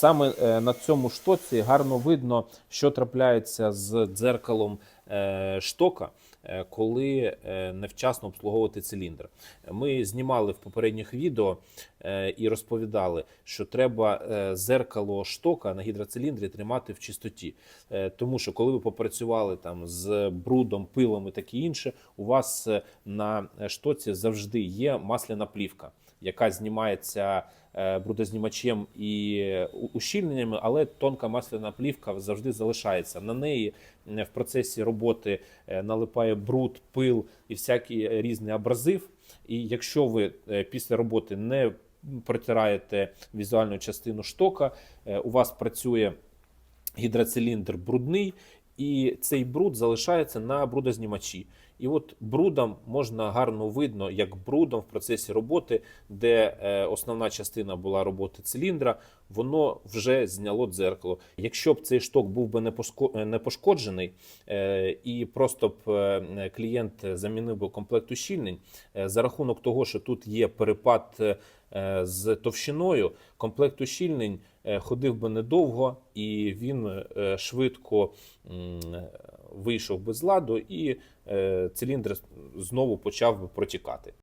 Саме е, на цьому штоці гарно видно, що трапляється з дзеркалом штока, е, коли е, невчасно обслуговувати циліндр. Ми знімали в попередніх відео е, і розповідали, що треба е, зеркало штока на гідроциліндрі тримати в чистоті. Е, Тому що коли ви попрацювали там з брудом, пилом і таке інше, у вас е, на штоці завжди є масляна плівка, яка знімається е, брудознімачем і ущільненнями, але тонка масляна плівка завжди залишається. На неї е, в процесі роботи е, налипає бруд, пил і всякий різний абразив. І якщо ви е, після роботи не протираєте візуальну частину штока, е, у вас працює гідроциліндр брудний, і цей бруд залишається на брудознімачі. І от брудом можна гарно видно, як брудом в процесі роботи, де е, основна частина була роботи циліндра, воно вже зняло дзеркало. Якщо б цей шток був би не е, пошкоджений, е, і просто б клієнт замінив би комплект ущільнень, за рахунок того, що тут є перепад з товщиною, комплект ущільнень е, ходив би недовго, і він е, швидко вийшов би з ладу, і е, циліндр знову почав би протікати.